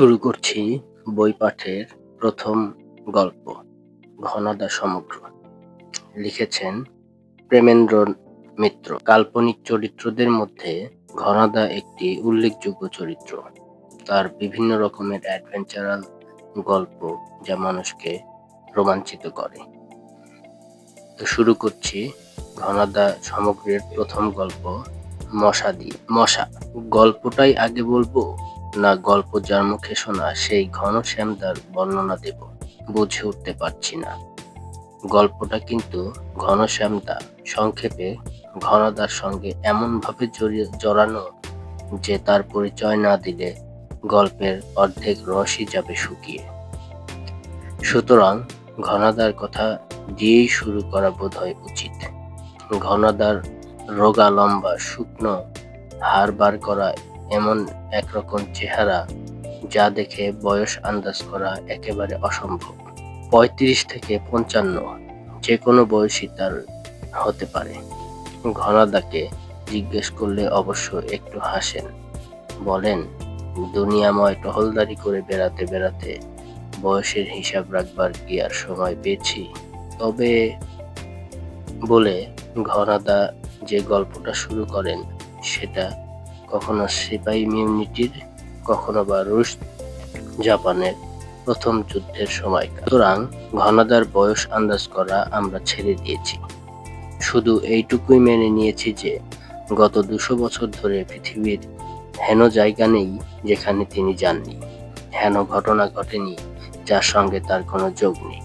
শুরু করছি বই পাঠের প্রথম গল্প, ঘনাদা সমগ্র। লিখেছেন প্রেমেন্দ্র মিত্র। কাল্পনিক চরিত্রদের মধ্যে ঘনাদা একটি উল্লেখযোগ্য চরিত্র। তার বিভিন্ন রকমের অ্যাডভেঞ্চারাল গল্প যা মানুষকে রোমাঞ্চিত করে। তো শুরু করছি ঘনাদা সমগ্রের প্রথম গল্প, মশা দিয়ে। মশা, গল্পটাই আগে বলব? না গল্প যার মুখে শোনা, সেই ঘন শ্যামদার বর্ণনা দেব। বুঝে উঠতে পারছি না। গল্পটা কিন্তু ঘনশ্যামদা সংক্ষেপে ঘনদার সঙ্গে এমনভাবে জড়িয়ে জড়ানো যে তার পরিচয় না দিলে গল্পের অর্ধেক রসই যাবে শুকিয়ে। সুতরাং ঘনাদার কথা দিয়েই শুরু করা বোধ হয় উচিত। ঘনাদার রোগা লম্বা, শুকনো, হাড় বার করা এমন একরকম চেহারা যা দেখে বয়স আন্দাজ করা একেবারে অসম্ভব। পঁয়ত্রিশ থেকে পঞ্চান্ন যে কোনো বয়সী তার হতে পারে। ঘনাদাকে জিজ্ঞেস করলে অবশ্য একটু হাসেন। বলেন, দুনিয়াময় টহলদারি করে বেড়াতে বেড়াতে বয়সের হিসাব রাখবার কি আর সময় পেয়েছি? তবে বলে, ঘনাদা যে গল্পটা শুরু করেন, সেটা কখনো সিপাহী মিউনিটির কখনো বা রুশ জাপানের প্রথম যুদ্ধের সময়। সুতরাং ঘনাদার বয়স আন্দাজ করা আমরা ছেড়ে দিয়েছি। শুধু এইটুকুই মেনে নিয়েছি যে, গত দুশো বছর ধরে পৃথিবীর হেন জায়গা নেই যেখানে তিনি যাননি। হেন ঘটনা ঘটেনি যার সঙ্গে তার কোনো যোগ নেই।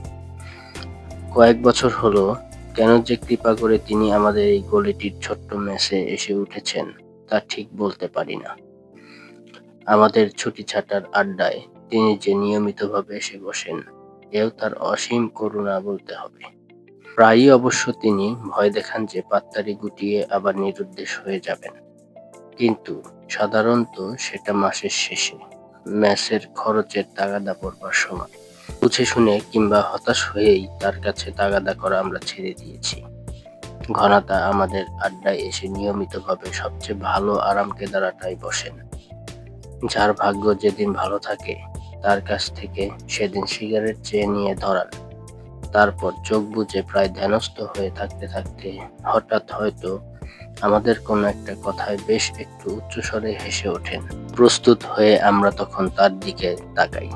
কয়েক বছর হলো কেন যে কৃপা করে তিনি আমাদের এই গলিটির ছোট্ট মেসে এসে উঠেছেন? তা ঠিক বলতে পারি না। আমাদের ছুটি ছাটার আড্ডায় তিনি যে নিয়মিতভাবে এসে বসেন, এও তার অসীম করুণা বলতে হবে। প্রায়ই অবশ্য তিনি ভয় দেখান যে পাত্তারি গুটিয়ে আবার নিরুদ্দেশ হয়ে যাবেন। কিন্তু সাধারণত সেটা মাসের শেষে, ম্যাচের খরচের তাগাদা পড়বার সময়। বুঝে শুনে কিংবা হতাশ হয়েই তার কাছে তাগাদা করা আমরা ছেড়ে দিয়েছি। ঘনাতা আমাদের আড্ডায় এসে নিয়মিতভাবে সবচেয়ে ভালো আরাম কেদারাটাই বসেন যার ভাগ্য যেদিন ভালো থাকে, তার কাছ থেকে সেদিন সিগারেট চেয়ে নিয়ে ধরান তারপর চোখ বুজে প্রায় ধ্যানস্থ হয়ে থাকতে থাকতে হঠাৎ হয়তো আমাদের কোনো একটা কথায় বেশ একটু উচ্চস্বরে হেসে ওঠেন। প্রস্তুত হয়ে আমরা তখন তার দিকে তাকাই।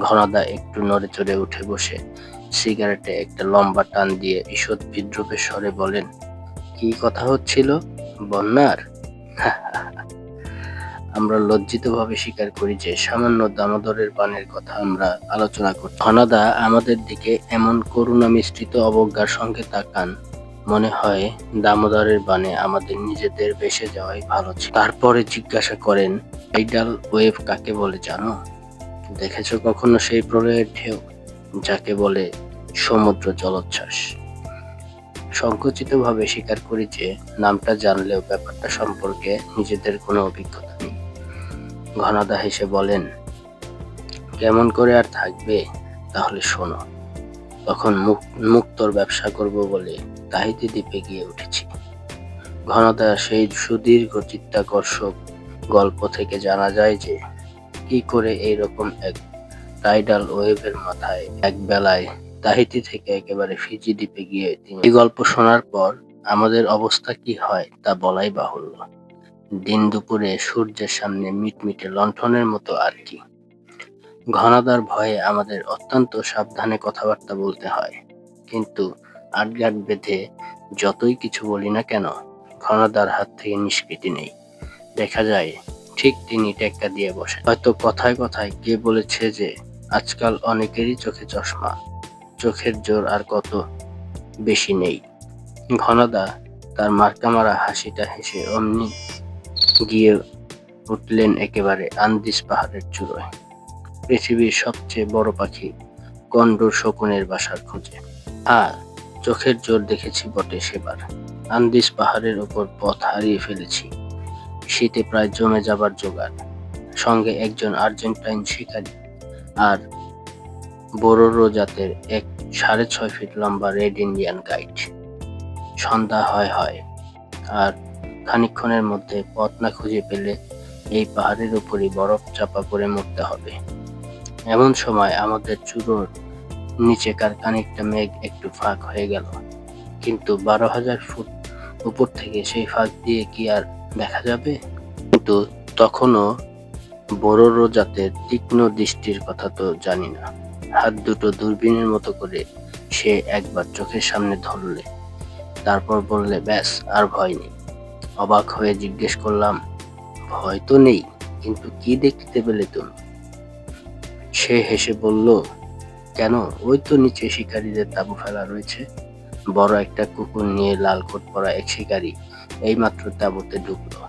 ঘনাদা একটু নড়ে চড়ে উঠে বসে সিগারেটে একটা লম্বা টান দিয়ে ঈষৎ বিদ্রুপের স্বরে বলেন, কি কথা হচ্ছিল, বন্যার? আমরা লজ্জিতভাবে স্বীকার করি যে সামান্য দামোদরের পানের কথা আমরা আলোচনা করি ঘনাদা আমাদের দিকে এমন করুণা মিশ্রিত অবজ্ঞার সঙ্গে তাকান। মনে হয় দামোদরের বানে আমাদের নিজেদের বেসে যাওয়াই ভালো ছিল। তারপরে জিজ্ঞাসা করেন, আইডাল ওয়েভ কাকে বলে জানো? দেখেছ কখনো সেই প্রলয়ের ঢেউ? যাকে বলে সমুদ্র জলোচ্ছ্বাস। সংকুচিতভাবে স্বীকার করি যে, নামটা জানলেও ব্যাপারটা সম্পর্কে নিজেদের কোনো অভিজ্ঞতা নেই। ঘনাদা হেসে বলেন, কেমন করে আর থাকবে? তাহলে শোনো, তখন মুক্তর ব্যবসা করব বলে তাহিতি দ্বীপে গিয়ে উঠেছি। ঘনদা সেই সুদীর্ঘ চিত্তাকর্ষক গল্প থেকে জানা যায় যে, কি করে এইরকম এক টাইডাল ওয়েভের মাথায় এক বেলায় তাহিতি থেকে একেবারে ফিজি দ্বীপে গিয়ে তিনি এই গল্প শোনার পর আমাদের অবস্থা কি হয় তা বলাই বাহুল্য। দিন দুপুরে সূর্যের সামনে মিটমিটে লণ্ঠনের মতো আর কি। ঘনাদার ভয়ে আমাদের অত্যন্ত সাবধানে কথাবার্তা বলতে হয়। কিন্তু আটগাট বেঁধে যতই কিছু বলি না কেন, ঘনাদার হাত থেকে নিষ্কৃতি নেই। দেখা যায় ঠিক তিনি টেক্কা দিয়ে বসেন। হয়তো কথায় কথায় কে বলেছে যে, আজকাল অনেকেরই চোখে চশমা। চোখের জোর আর কত বেশি নেই। ঘনদা তার মার্কামারা হাসিটা হেসে অমনি গিয়ে উঠলেন একেবারে আন্দিস পাহাড়ের চূড়োয়। পৃথিবীর সবচেয়ে বড় পাখি কন্ডর শকুনের বাসার খোঁজে। আর চোখের জোর দেখেছি বটে সেবার। আন্দিস পাহাড়ের উপর পথ হারিয়ে ফেলেছি। শীতে প্রায় জমে যাবার জোগাড়। সঙ্গে একজন আর্জেন্টাইন শিকারী আর বোরোরো জাতের এক সাড়ে ছয় ফিট লম্বা রেড ইন্ডিয়ান গাইড। সন্ধ্যা হয় হয় আর খানিক্ষণের মধ্যে পথ না খুঁজে পেলে এই পাহাড়ের উপরই বরফ চাপা পড়ে মরতে হবে। এমন সময় আমাদের চূড়োর নিচেকার খানিকটা মেঘ একটু ফাঁক হয়ে গেল। কিন্তু বারো হাজার ফুট উপর থেকে সেই ফাঁক দিয়ে কি আর দেখা যাবে। কিন্তু তখনও বড়রো জাতের তীক্ষ্ণ দৃষ্টির কথা তো জানি না। হাত দুটো দূরবীনের মতো করে সে একবার চোখের সামনে ধরলে, তারপর বললে, ব্যাস, আর ভয় নেই। অবাক হয়ে জিজ্ঞেস করলাম, ভয় তো নেই, কিন্তু কি দেখতে পেলে তুমি? সে হেসে বলল, কেন? ওই তো নিচে শিকারীদের তাঁবু ফেলা রয়েছে। বড় একটা কুকুর নিয়ে লাল কোট পরা এক শিকারী এইমাত্র তাঁবুতে ঢুকলো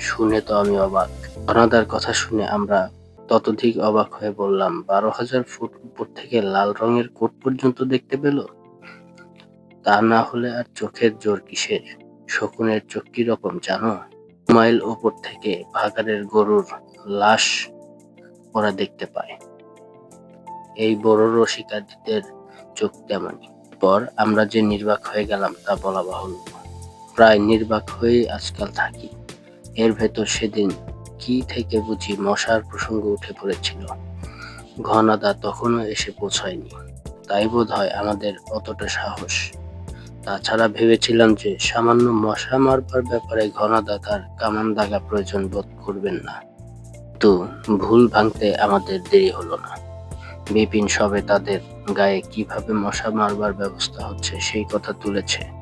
শুনে তো আমি অবাক। অনাদার কথা শুনে আমরা ততধিক অবাক হয়ে বললাম, বারো হাজার ফুট উপর থেকে লাল রঙের কোট পর্যন্ত দেখতে পেল? তা না হলে আর চোখের জোর কিসের? শকুনের চোখ রকম জানো? মাইল ওপর থেকে ভাগাড়ের গরুর লাশ ওরা দেখতে পায়। এই বড় শিকারীদের চোখ তেমনই। পর আমরা যে নির্বাক হয়ে গেলাম তা বলা বাহুল্য। প্রায় নির্বাক হয়ে আজকাল থাকি। এর ভেতর সেদিন কি থেকে বুঝি মশার প্রসঙ্গ উঠে পড়েছিল। ঘনাদা তখনও এসে পৌঁছায়নি। তাই বোধ হয় আমাদের অতটা সাহস। তাছাড়া ভেবেছিলাম যে সামান্য মশা মারবার ব্যাপারে ঘনাদা তার কামান দাগা প্রয়োজন বোধ করবেন না। তো ভুল ভাঙতে আমাদের দেরি হলো না। বিপিন সবে তাদের গায়ে কীভাবে মশা মারবার ব্যবস্থা হচ্ছে সেই কথা তুলেছে।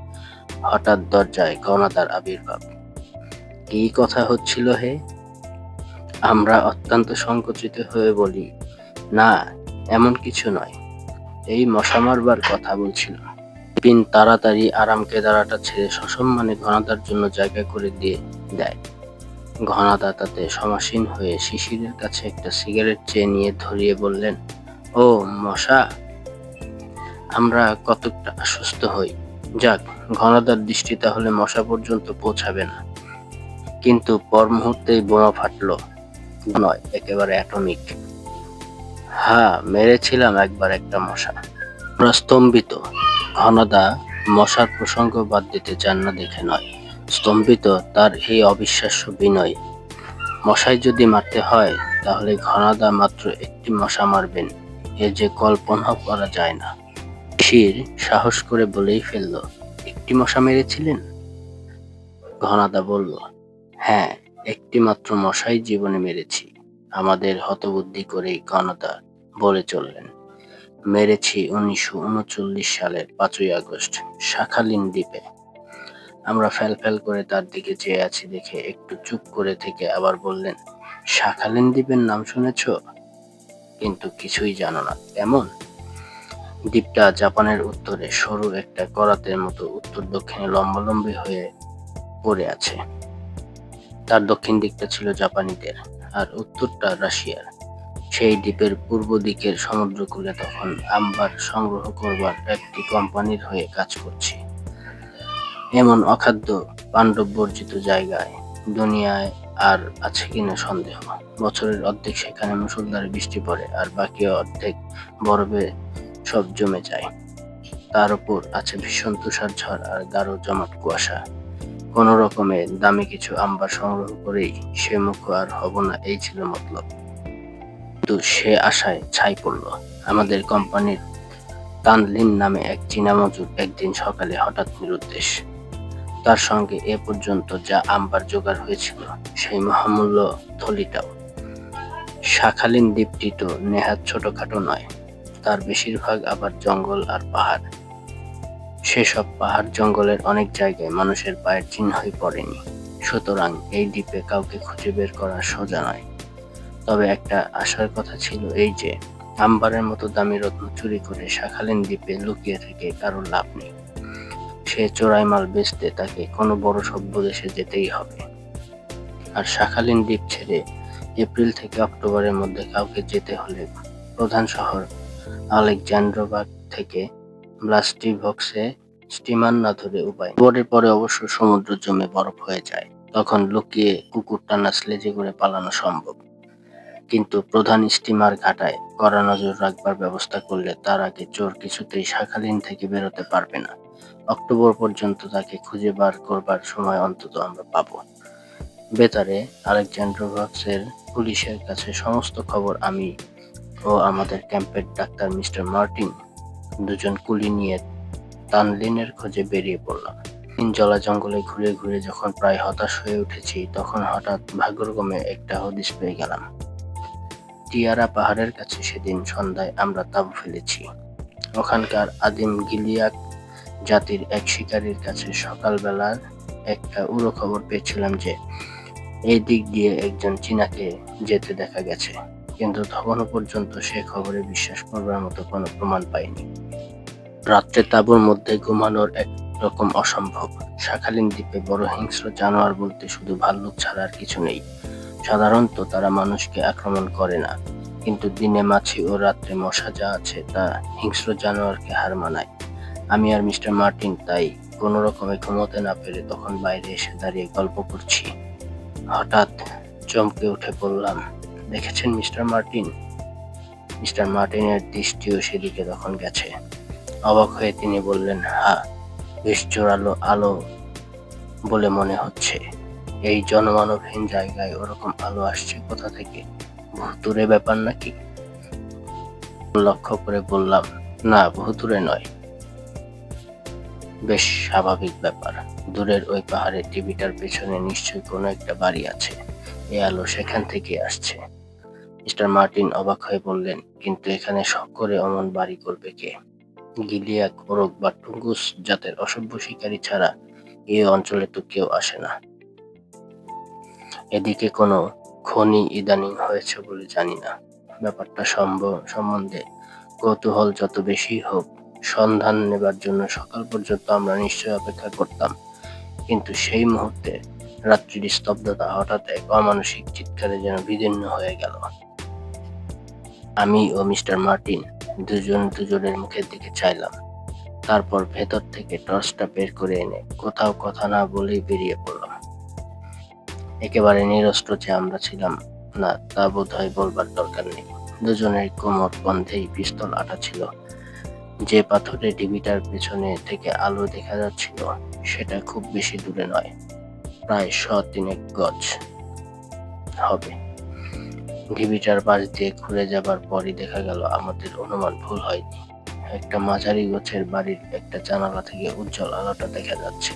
হঠাৎ দরজায় ঘনাদার আবির্ভাব। কি কথা হচ্ছিল হে? আমরা অত্যন্ত সংকুচিত হয়ে বলি, না, এমন কিছু নয়। এই মশা মারবার কথা বলছিল পিন তাড়াতাড়ি আরাম কেদারাটা ছেড়ে সসম্মানে ঘনাদার জন্য জায়গা করে দিয়ে দেয়। ঘনাদা তাতে সমাসীন হয়ে শিশিরের কাছে একটা সিগারেট চেয়ে নিয়ে ধরিয়ে বললেন, ও মশা, আমরা কতকটা আশ্বস্ত হই। যাক, ঘনাদার দৃষ্টি তাহলে মশা পর্যন্ত পৌঁছাবে না। কিন্তু পর মুহূর্তেই বোমা ফাটলো। নয়, একেবারে অ্যাটমিক। হ্যাঁ মেরেছিলাম একবার একটা মশা। প্রস্তম্ভিত। ঘনদা মশার প্রসঙ্গ বাদ দিতে চান না দেখে নয়। স্তম্ভিত, তার এই অবিশ্বাস্য বিনয়। মশাই যদি মারতে হয়, তাহলে ঘনাদা মাত্র একটি মশা মারবেন। এ যে কল্পনা করা যায় না। শির সাহস করে বলেই ফেলল, একটি মশা মেরেছিলেন? ঘনাদা বলল হ্যাঁ একটি মাত্র মশাই জীবনে মেরেছি। আমাদের হতবুদ্ধি করেই ঘনদা বলে চললেন। মেরেছি উনিশশো উনচল্লিশ সালের পাঁচই আগস্ট, শাখালিন দ্বীপে। আমরা ফ্যাল ফ্যাল করে তার দিকে চেয়ে আছি দেখে একটু চুপ করে থেকে আবার বললেন, শাখালিন দ্বীপের নাম শুনেছ? কিন্তু কিছুই জানো না। কেমন দ্বীপটা জাপানের উত্তরে সরু একটা করাতের মতো উত্তর দক্ষিণে লম্বালম্বী হয়ে পড়ে আছে। তার দক্ষিণ দিকটা ছিল জাপানিদের আর উত্তরটা রাশিয়ার। সেই দ্বীপের পূর্ব দিকের সমুদ্রকূলে তখন আম্বার সংগ্রহ করবার একটি কোম্পানির হয়ে কাজ করছি। এমন অখাদ্য পাণ্ডব বর্জিত জায়গায় দুনিয়ায় আর আছে কিনা সন্দেহ। বছরের অর্ধেক সেখানে মুসলধারে বৃষ্টি পড়ে আর বাকি অর্ধেক বরফে সব জমে যায়। তার উপর আছে ভীষণ তুষার ঝড় আর গাঢ় জমাট কুয়াশা। কোনো রকমে দামি কিছু আম্বার সংগ্রহ করেই সে মুখ আর হব না, এই ছিল মতলব। কিন্তু সে আশায় ছাই পড়ল। আমাদের কোম্পানির তানলিন নামে এক চীনা মজুর একদিন সকালে হঠাৎ নিরুদ্দেশ। তার সঙ্গে এ পর্যন্ত যা আম্বার জোগাড় হয়েছিল, সেই মহামূল্য থলিটাও। শাখালিন দ্বীপটি তো নেহাত ছোটখাটো নয়। তার বেশিরভাগ আবার জঙ্গল আর পাহাড়। সেসব পাহাড় জঙ্গলের অনেক জায়গায় মানুষের পায়ের চিহ্নই পড়েনি। সুতরাং এই দ্বীপে কাউকে খুঁজে বের করা সোজা নয়। তবে একটা আশার কথা ছিল এই যে, আম্বারের মতো দামি রত্ন চুরি করে শাখালিন দ্বীপে লুকিয়ে থেকে কারোর লাভ নেই। সে চোরাই মাল বেচতে তাকে কোনো বড় সভ্য দেশে যেতেই হবে। আর শাখালিন দ্বীপ ছেড়ে এপ্রিল থেকে অক্টোবরের মধ্যে কাউকে যেতে হলে প্রধান শহর আলেকজান্ড্রোবাগ থেকে ব্লাস্টিভক্সে স্টিমার না ধরে উপায়। বোর্ডের পরে অবশ্য সমুদ্র জমে বরফ হয়ে যায়। তখন লুকিয়ে কুকুর টানা স্লেজে করে পালানো সম্ভব। কিন্তু প্রধান স্টিমার ঘাটায় কড়া নজর রাখবার ব্যবস্থা করলে তার আগে চোর কিছুতেই শাখালিন থেকে বেরোতে পারবে না। অক্টোবর পর্যন্ত তাকে খুঁজে বার করবার সময় অন্তত আমরা পাবো। বেতারে আলেকজান্ড্রোভাক্সের পুলিশের কাছে সমস্ত খবর আমি ও আমাদের ক্যাম্পের ডাক্তার মিস্টার মার্টিন। দুজন কুলি নিয়ে তানলিনের খোঁজে বেরিয়ে পড়লাম। তিন জলা জঙ্গলে ঘুরে ঘুরে যখন প্রায় হতাশ হয়ে উঠেছি, তখন হঠাৎ ভাগ্যক্রমে একটা হদিশ পেয়ে গেলাম। টিয়ারা পাহাড়ের কাছে সেদিন সন্ধ্যায় আমরা তাঁবু ফেলেছি। ওখানকার আদিম গিলিয়াক জাতির এক শিকারীর কাছে সকালবেলার একটা উড়ো খবর পেয়েছিলাম যে, এই দিক দিয়ে একজন চীনাকে যেতে দেখা গেছে। কিন্তু তখনও পর্যন্ত সে খবরে বিশ্বাস করবার মতো কোনো প্রমাণ পাইনি রাত্রে তাঁবুর মধ্যে ঘুমানোর এক রকম অসম্ভব। শাখালিন দ্বীপে বড় হিংস্র জানোয়ার বলতে শুধু ভাল্লুক ছাড়া আর কিছু নেই। সাধারণত তারা মানুষকে আক্রমণ করে না, কিন্তু দিনে মাছি ও রাত্রে মশা যা আছে তা হিংস্র জানোয়ারকে হার মানায়। আমি আর মিস্টার মার্টিন তাই কোনো রকমে ঘুমোতে না পেরে তখন বাইরে এসে দাঁড়িয়ে গল্প করছি। হঠাৎ চমকে উঠে বললাম দেখেছেন মিস্টার মার্টিন? মিস্টার মার্টিনের দৃষ্টিও সেদিকে তখন গেছে। অবাক হয়ে তিনি বললেন হ্যাঁ বেশ জোরালো আলো বলে মনে হচ্ছে। এই জনমানবহীন জায়গায় ওরকম আলো আসছে কোথা থেকে? ভুতুরে ব্যাপার নাকি? লক্ষ্য করে বললাম, না ভুতুরে নয়। বেশ স্বাভাবিক ব্যাপার। দূরের ওই পাহাড়ের টিভিটার পেছনে নিশ্চয়ই কোনো একটা বাড়ি আছে। এ আলো সেখান থেকে আসছে। মিস্টার মার্টিন অবাক হয়ে বললেন, কিন্তু এখানে শখ করে অমন বাড়ি করবে কে? গিলিয়াক ওরক বা টুঙ্গুস জাতের অসভ্য শিকারী ছাড়া এই অঞ্চলে তো কেউ আসে না। এদিকে কোনো খনি ইদানিং হয়েছে বলে জানি না। ব্যাপারটা সম্বন্ধে কৌতূহল যত বেশি হোক, সন্ধান নেবার জন্য সকাল পর্যন্ত আমরা নিশ্চয় অপেক্ষা করতাম। কিন্তু সেই মুহূর্তে রাত্রির স্তব্ধতা হঠাৎ এক অমানসিক চিৎকারে যেন বিদীর্ণ হয়ে গেল। আমি ও মিস্টার মার্টিন দুজন দুজনের মুখের দিকে চাইলাম। তারপর ভেতর থেকে টর্চটা বের করে এনে কোথাও কথা না বলেই বেরিয়ে পড়লাম। একেবারে নিরস্ত্র যে আমরা ছিলাম না, তা বোধ হয় বলবার দরকার নেই। দুজনের কোমর বন্ধেই পিস্তল আটা ছিল। যে পাথরে ডিবিটার পেছনে থেকে আলো দেখা যাচ্ছিল, সেটা খুব বেশি দূরে নয়, প্রায় শ তিনেক গজ হবে। ঢিবিটার পাশ দিয়ে ঘুরে যাবার পরই দেখা গেল আমাদের অনুমান ভুল হয়নি। একটা মাঝারি গোছের বাড়ির একটা জানালা থেকে উজ্জ্বল আলোটা দেখা যাচ্ছে।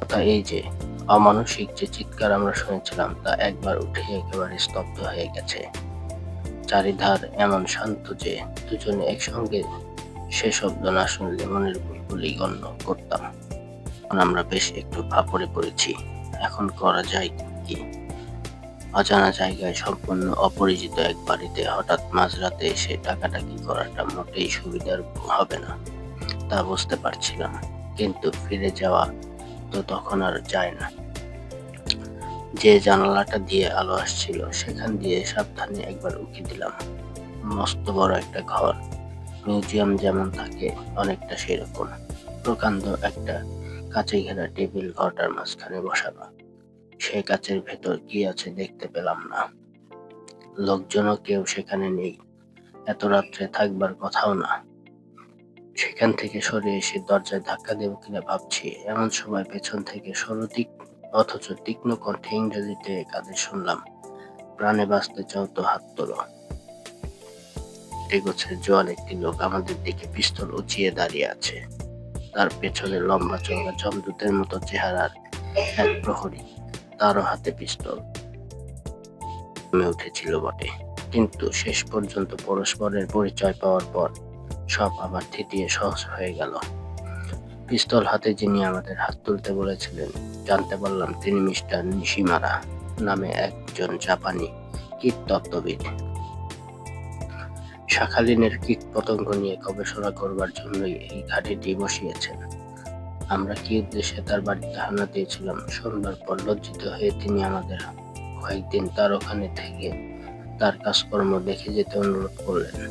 কথা এই যে, অমানসিক যে চিৎকার আমরা শুনেছিলাম, তা একবার উঠে একেবারে স্তব্ধ হয়ে গেছে। চারিধার এমন শান্ত যে, দুজনে একসঙ্গে সে শব্দ না শুনলে মনের ভুল বলেই গণ্য করতাম। আমরা বেশ একটু ফাপড়ে পড়েছি, এখন করা যায় কি? অজানা জায়গায় সম্পূর্ণ অপরিচিত এক বাড়িতে হঠাৎ মাঝরাতে এসে ডাকাডাকি করাটা মোটেই সুবিধার হবে না, তা বুঝতে পারছিলাম। কিন্তু ফিরে যাওয়া তো তখন আর যায় না। যে জানালাটা দিয়ে আলো আসছিল, সেখান দিয়ে সাবধানে একবার উকি দিলাম। মস্ত বড় একটা ঘর, মিউজিয়াম যেমন থাকে অনেকটা সেরকম। প্রকাণ্ড একটা কাঁচে ঘেরা টেবিল ঘরটার মাঝখানে বসানো। সে কাচের ভেতর কি আছে দেখতে পেলাম না। লোকজনও কেউ সেখানে নেই। এত রাত্রে থাকবার কথাও না। সেখান থেকে সরে এসে দরজায় ধাক্কা দেব কিনা ভাবছি। এমন সময় পেছন থেকে সরতিক অথচ তীক্ষ্ণ কণ্ঠে ইংরেজিতে কাজে শুনলাম, প্রাণে বাঁচতে চাও তো হাত তোলো। গোছের জোয়ান একটি লোক আমাদের দিকে পিস্তল উঁচিয়ে দাঁড়িয়ে আছে। তার পেছনে লম্বা চঙ্গা জমদূতের মতো চেহারার এক প্রহরী। তারও হাতে পিস্তল। উঠেছিল বটে। কিন্তু শেষ পর্যন্ত পরস্পরের পরিচয় পাওয়ার পর সব আবার থিতিয়ে সহজ হয়ে গেল। পিস্তল হাতে যিনি আমাদের হাত তুলতে বলেছিলেন, জানতে পারলাম তিনি মিস্টার নিশিমারা নামে একজন জাপানি কীট তত্ত্ববিদ শাখালিনের কীট পতঙ্গ নিয়ে গবেষণা করবার জন্যই এই ঘাটিটি বসিয়েছেন। আমরা কি উদ্দেশ্যে তার বাড়িতে হানা দিয়েছিলাম? সন্ধ্যার পর লজ্জিত হয়ে তিনি আমাদের কয়েকদিন তার ওখানে থেকে তার কাজকর্ম দেখে যেতে অনুরোধ করলেন।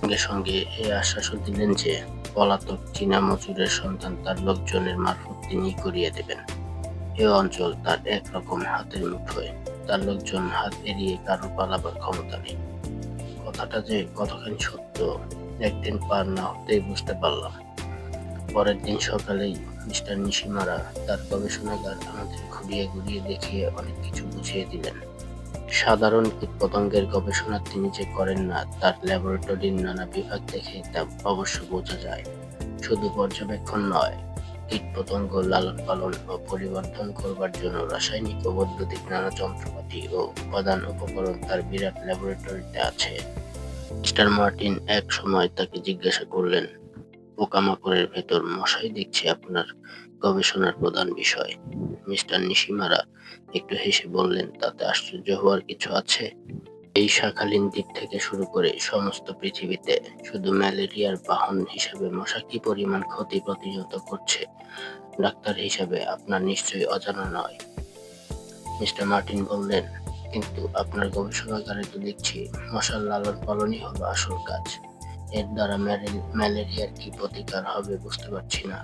সঙ্গে সঙ্গে এই আশ্বাসও দিলেন যে পলাতক চীনা মজুরের সন্তান তার লোকজনের মারফত তিনি করিয়ে দেবেন। এ অঞ্চল তার একরকম হাতের মুঠোয়। তার লোকজন হাত এড়িয়ে কারও পালাবার ক্ষমতা নেই। কথাটা যে কতখানি সত্য, একদিন পার না হতেই বুঝতে পারলাম। পরের দিন সকালেই মিস্টার নিশিমারা তার গবেষণাগার আমাদের ঘুরিয়ে ঘুরিয়ে দেখিয়ে অনেক কিছু বুঝিয়ে দিলেন। সাধারণ কীটপতঙ্গের গবেষণা তিনি যে করেন না, তার ল্যাবরেটরির নানা বিভাগ দেখে তা অবশ্য বোঝা যায়। শুধু পর্যবেক্ষণ নয়, কীটপতঙ্গ লালন পালন ও পরিবর্তন করবার জন্য রাসায়নিক ও বৈদ্যুতিক নানা যন্ত্রপাতি ও উপাদান উপকরণ তার বিরাট ল্যাবরেটরিতে আছে। মিস্টার মার্টিন এক সময় তাকে জিজ্ঞাসা করলেন পোকামাকড়ের ভেতর মশাই দেখছি আপনার গবেষণার প্রধান বিষয়। মিস্টার নিশিমারা একটু হেসে বললেন, তাতে আশ্চর্য হওয়ার কিছু আছে? এই শাখালীন দ্বীপ থেকে শুরু করে সমস্ত পৃথিবীতে শুধু ম্যালেরিয়ার বাহন হিসাবে মশা কি পরিমাণ ক্ষতি প্রতিহত করছে? ডাক্তার হিসাবে আপনার নিশ্চয়ই অজানা নয়। মিস্টার মার্টিন বললেন, কিন্তু আপনার গবেষণাগারে তো দেখছি মশার লালন পালনই হলো আসল কাজ। এর দ্বারা ম্যালেরিয়ার কি প্রতিকার হবে বুঝতে পারছি না।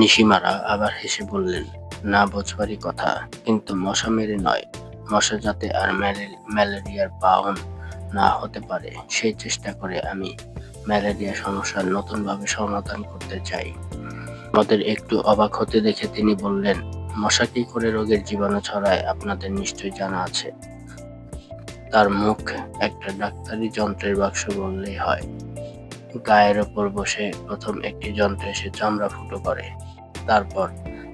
নিশিমারা আবার হেসে বললেন, না, বোঝবারই কথা, কিন্তু মশা মেরে নয়। মশা যাতে আর ম্যালেরিয়ার বাহন না হতে পারে, সেই চেষ্টা করে আমি ম্যালেরিয়া সমস্যার নতুনভাবে সমাধান করতে চাই। আমাদের একটু অবাক হতে দেখে তিনি বললেন, মশা কি করে রোগের জীবাণু ছড়ায়, আপনাদের নিশ্চয়ই জানা আছে। তার মুখ একটা ডাক্তারি যন্ত্রের বাক্স বললেই হয়। গায়ের ওপর বসে প্রথম একটি যন্ত্রে সে চামড়া ফুটো করে, তারপর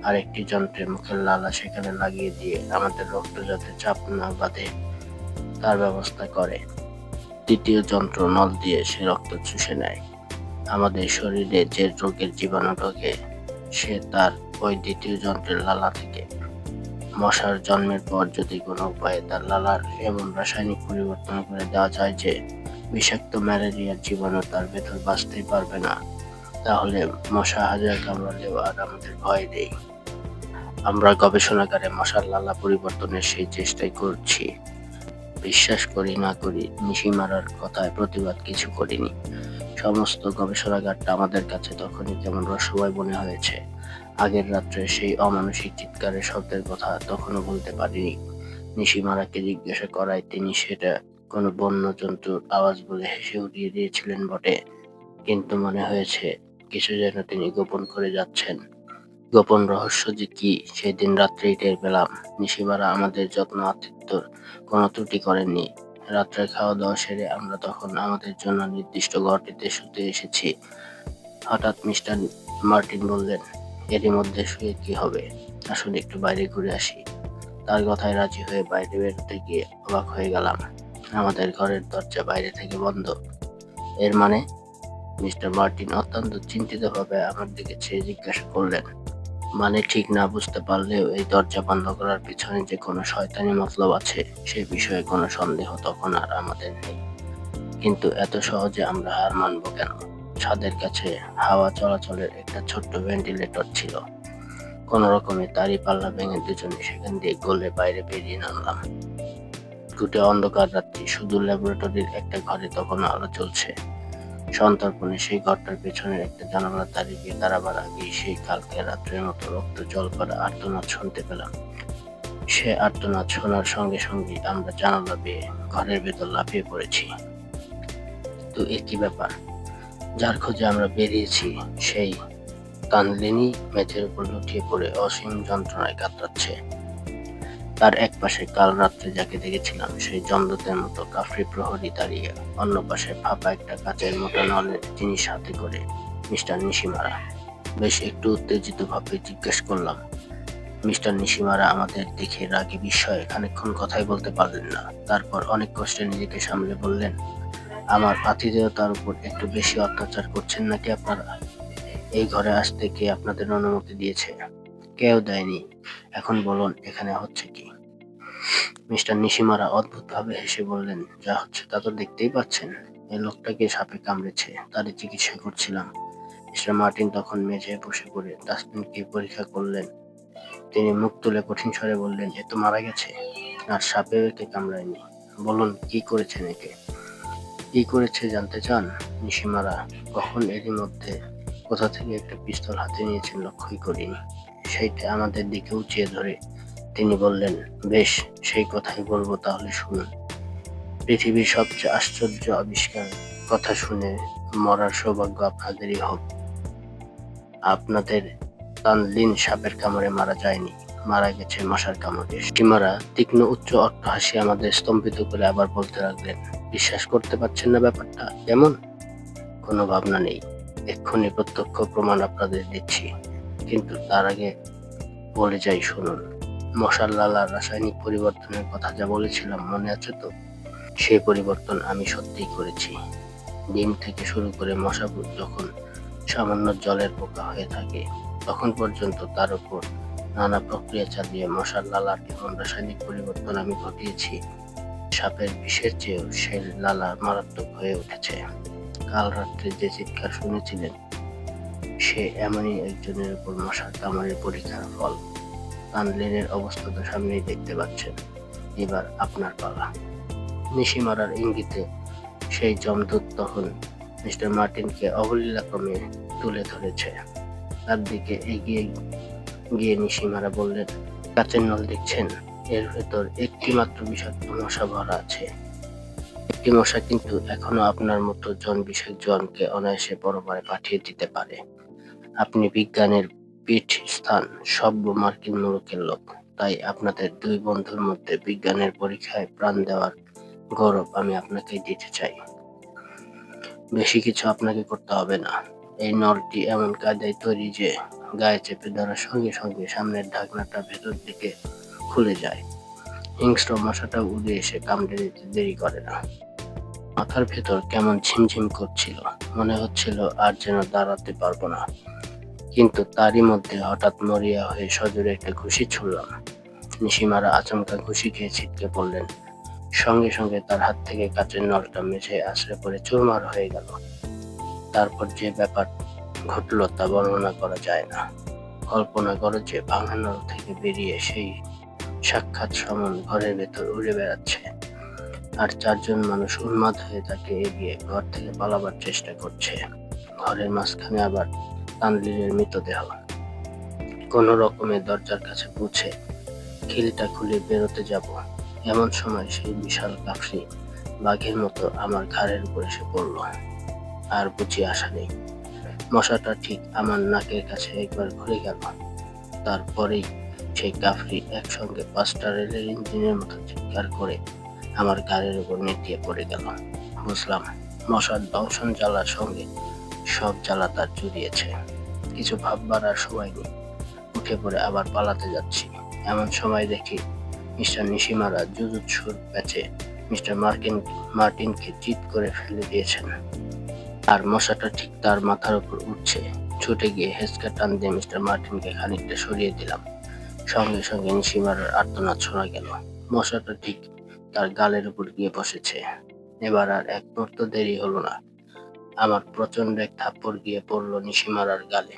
আরেকটি যন্ত্রে মুখের লালা সেখানে লাগিয়ে দিয়ে আমাদের রক্ত যাতে চাপ না বাঁধে, তার ব্যবস্থা করে। তৃতীয় যন্ত্র নল দিয়ে সে রক্ত চুষে নেয়। আমাদের শরীরে যে রোগের জীবাণু ঢোকে সে তার ওই দ্বিতীয় যন্ত্রের লালা থেকে মশার জন্মের পর যদি কোনো উপায়ে তার লালার এমন রাসায়নিক পরিবর্তন করে দেওয়া যায় যে বিষাক্ত ম্যালেরিয়ার জীবাণু তার ভেতর বাঁচতেই পারবে না, তাহলে মশা হাজার কামড়ালেও আর আমাদের ভয় নেই। আমরা গবেষণাগারে মশার লালা পরিবর্তনের সেই চেষ্টাই করছি। বিশ্বাস করি না করি, নিশি মারার কথায় প্রতিবাদ কিছু করিনি। সমস্ত গবেষণাগারটা আমাদের কাছে তখনই কেমন রসময় মনে হয়েছে। আগের রাত্রে সেই অমানসিক চিৎকারের শব্দের কথা তখনও বলতে পারিনি। নিশিমারাকে জিজ্ঞাসা করায় তিনি সেটা কোনো বন্য জন্তুর আওয়াজ বলে হেসে উড়িয়ে দিয়েছিলেন বটে। কিন্তু মনে হয়েছে কিছু যেন তিনি গোপন করে যাচ্ছেন। গোপন রহস্য যে কি, সেদিন রাত্রেই টের পেলাম। নিশিমারা আমাদের যত্ন আতিথ্যর কোনো ত্রুটি করেননি। রাত্রে খাওয়া দাওয়া সেরে আমরা তখন আমাদের জন্য নির্দিষ্ট ঘরটিতে শুতে এসেছি। হঠাৎ মিস্টার মার্টিন বললেন এরই মধ্যে শুয়ে কি হবে? আসলে একটু বাইরে ঘুরে আসি। তার কথায় রাজি হয়ে বাইরে বেরোতে গিয়ে অবাক হয়ে গেলাম। আমাদের ঘরের দরজা বাইরে থেকে বন্ধ। এর মানে? মিস্টার মার্টিন অত্যন্ত চিন্তিতভাবে আমার দিকে চেয়ে জিজ্ঞাসা করলেন। মানে ঠিক না বুঝতে পারলেও এই দরজা বন্ধ করার পিছনে যে কোনো শয়তানি মতলব আছে, সে বিষয়ে কোনো সন্দেহ তখন আর আমাদের নেই। কিন্তু এত সহজে আমরা হার মানব কেন? ছাদের কাছে হাওয়া চলাচলের একটা ছোট্ট ভেন্টিলেটর ছিল। কোন রকমে তারই পাল্লা ভেঙে দুজনে সেখান দিয়ে গলে বাইরে বেরিয়ে নামলাম। টুটে অন্ধকার রাত্রি শুধু ল্যাবরেটরির একটা ঘরে তখন আলো চলছে সন্তর্পণে সেই ঘরটার পেছনের একটা দাঁড়িয়ে গিয়ে দাঁড়াবার আগেই সেই কালকে রাত্রের মতো রক্ত জল করা আর্তনাদ শুনতে পেলাম। সে আর্তনাদ শোনার সঙ্গে সঙ্গে আমরা জানালা বেয়ে ঘরের ভেতর লাফিয়ে পড়েছি। তো একই ব্যাপার? যার খোঁজে আমরা বেরিয়েছি, সেই কানলিনি মেঝের উপর লুটিয়ে পড়ে অসীম যন্ত্রণায় কাতরাচ্ছে। তার এক পাশে কাল রাত্রে যাকে দেখেছিলাম, সেই জন্দতের মতো কাফরি প্রহরী দাঁড়িয়ে, অন্য পাশে ফাঁপা একটা কাচের মোটা নলের জিনিস হাতে করে মিস্টার নিশিমারা। বেশ একটু উত্তেজিত ভাবে জিজ্ঞেস করলাম, মিস্টার নিশিমারা আমাদের দেখে রাগে বিস্ময়ে খানিক্ষণ কথাই বলতে পারলেন না। তারপর অনেক কষ্টে নিজেকে সামলে বললেন আমার আতিথেয়তার উপর একটু বেশি অত্যাচার করছেন নাকি আপনারা? এই ঘরে আসতে কে আপনাদের অনুমতি দিয়েছে? কেউ দেয়নি। এখন বলুন, এখানে হচ্ছে কি? মিস্টার নিশিমারা অদ্ভুতভাবে হেসে বললেন, যা হচ্ছে তা তো দেখতেই পাচ্ছেন। এই লোকটাকে সাপে কামড়েছে, তারই চিকিৎসা করছিলাম। মিস্টার মার্টিন তখন মেঝে বসে পড়ে, ডাস্টবিনকে পরীক্ষা করলেন। তিনি মুখ তুলে কঠিন স্বরে বললেন, এ তো মারা গেছে, আর সাপে একে কামড়ায়নি। বলুন, কি করেছেন একে? কি করেছে জানতে চান? নিশিমারা কখন এরই মধ্যে কোথা থেকে একটা পিস্তল হাতে নিয়েছেন লক্ষ্যই করিনি। সেইটা আমাদের দিকে উঁচিয়ে ধরে। তিনি বললেন, বেশ, সেই কথাই বলব তাহলে শুনুন। পৃথিবীর সবচেয়ে আশ্চর্য আবিষ্কার কথা শুনে মরার সৌভাগ্য আপনাদেরই হোক। আপনাদের তানলিন সাপের কামড়ে মারা যায়নি। মারা গেছে মশার কামড়ে। সীমারা তীক্ষ্ণ উচ্চ হাসি আমাদের স্তম্ভিত করে আবার বলতে লাগলেন, বিশ্বাস করতে পারছেন না ব্যাপারটা? কেমন? কোনো ভাবনা নেই। এক্ষুনি প্রত্যক্ষ প্রমাণ আপনাদের দিচ্ছি। কিন্তু তার আগে বলে যাই, শুনুন। মশার লালার রাসায়নিক পরিবর্তনের কথা যা বলেছিলাম, মনে আছে তো? সেই পরিবর্তন আমি সত্যিই করেছি। ডিম থেকে শুরু করে মশা যখন সামান্য জলের পোকা হয়ে থাকে, তখন পর্যন্ত তার উপর নানা প্রক্রিয়া চালিয়ে মশার লালার এমন রাসায়নিক পরিবর্তন আমি ঘটিয়েছি, সাপের বিষের চেয়েও সে লালা মারাত্মক হয়ে উঠেছে। কাল রাত্রে যে চিৎকার শুনেছিলেন, সে এমনই একজনের উপর মশার কামড়ের পরীক্ষার ফল। তানলিনের অবস্থা তো সামনেই দেখতে পাচ্ছেন। এবার আপনার পালা। নিশি মারার ইঙ্গিতে সেই জমদূত তখন মিস্টার মার্টিনকে অবলীলাক্রমে তুলে ধরেছে। তার দিকে এগিয়ে গিয়ে নিশিমারা বললেন কাচের নল দেখছেন? এর ভেতর একটি মাত্র বিষাক্ত মশা ভরা আছে। একটি মশা কিন্তু এখনও আপনার মতো জন বিশেষ জনকে অনায়াসে পরপারে পাঠিয়ে দিতে পারে। আপনি বিজ্ঞানের পিঠ স্থান সভ্য মার্কিন মুলুকের লোক। তাই আপনাদের দুই বন্ধুর মধ্যে বিজ্ঞানের পরীক্ষায় প্রাণ দেওয়ার গৌরব আমি আপনাকে দিতে চাই। বেশি কিছু আপনাকে করতে হবে না। এই নলটি এমন কায়দায় তৈরি যে গায়ে চেপে ধরার সঙ্গে সঙ্গে সামনের ঢাকনাটা ভেতর দিকে খুলে যায়। হিংস্র মশাটা উড়ে এসে কামড়ে দিতে দেরি করে না। মাথার ভেতর কেমন ঝিমঝিম করছিল, মনে হচ্ছিল আর যেন দাঁড়াতে পারব না। কিন্তু তারই মধ্যে হঠাৎ মরিয়া হয়ে সজোরে একটা ঘুষি ছুড়লাম। নিশিমারা আচমকা ঘুষি খেয়ে ছিটকে পড়লেন। সঙ্গে সঙ্গে তার হাত থেকে কাচের নলটা মেঝে আশ্রে পড়ে চুরমার হয়ে গেল। তারপর যে ব্যাপার ঘটল তা বর্ণনা করা যায় না। কল্পনা করো যে ভাঙা নল থেকে বেরিয়ে সেই সাক্ষাৎ সমন ঘরের ভেতর উড়ে বেড়াচ্ছে। আর চারজন মানুষ উন্মাদ হয়ে তাকে এগিয়ে ঘর থেকে পালাবার চেষ্টা করছে। ঘরের মাঝখানে আবার তানলিনের মৃতদেহ। কোন রকমে দরজার কাছে পৌঁছে খিলটা খুলে বেরোতে যাব। এমন সময় সেই বিশাল কাফরি বাঘের মতো আমার ঘাড়ের উপর এসে পড়ল। আর বুঝি আশা নেই। মশাটা ঠিক আমার নাকের কাছে একবার ঘুরে গেল। তারপরেই সেই কাফরি একসঙ্গে পাঁচটা রেলের ইঞ্জিনের মতো চিৎকার করে আমার ঘাড়ের উপর নেতিয়ে পড়ে গেল। বুঝলাম, মশার দংশন জ্বালার সঙ্গে সব জ্বালা তার জুড়িয়েছে। কিছু ভাববার আর সময় নেই। উঠে পড়ে আবার পালাতে যাচ্ছি। এমন সময় দেখি মিস্টার নিশিমারা জুজুৎসুর প্যাচে মিস্টার মার্কিন, মার্টিনকে চিৎ করে ফেলে দিয়েছেন। আর মশাটা ঠিক তার মাথার উপর উঠছে। ছুটে গিয়ে হেসকা টান দিয়ে মিস্টার মার্টিনকে খানিকটা সরিয়ে দিলাম। সঙ্গে সঙ্গে নিশিমারার আর্তনাদ শোনা গেল। মশাটা ঠিক তার গালের উপর গিয়ে বসেছে। এবার আর এক মুহূর্ত দেরি হলো না। আমার প্রচণ্ড এক থাপ্পড় গিয়ে পড়ল নিশিমারার গালে।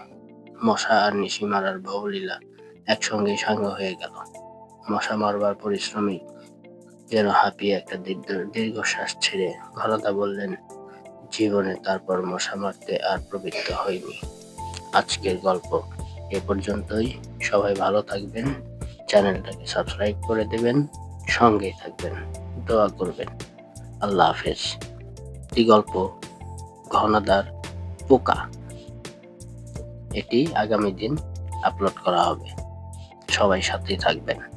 মশা আর নিশিমারার ভবলীলা একসঙ্গে সাঙ্গ হয়ে গেল। মশা মারবার পরিশ্রমী যেন হাঁপিয়ে একটা দীর্ঘ- দীর্ঘশ্বাস ছেড়ে ঘনদা বললেন জীবনে তারপর মশা মারতে আর প্রবৃত্ত হয়নি। আজকের গল্প এ পর্যন্তই। সবাই ভালো থাকবেন। চ্যানেলটাকে সাবস্ক্রাইব করে দেবেন। সঙ্গেই থাকবেন। দোয়া করবেন। আল্লাহ হাফেজ। একটি গল্প, ঘনাদার পোকা। এটি আগামী দিন আপলোড করা হবে। সবাই সাথেই থাকবেন।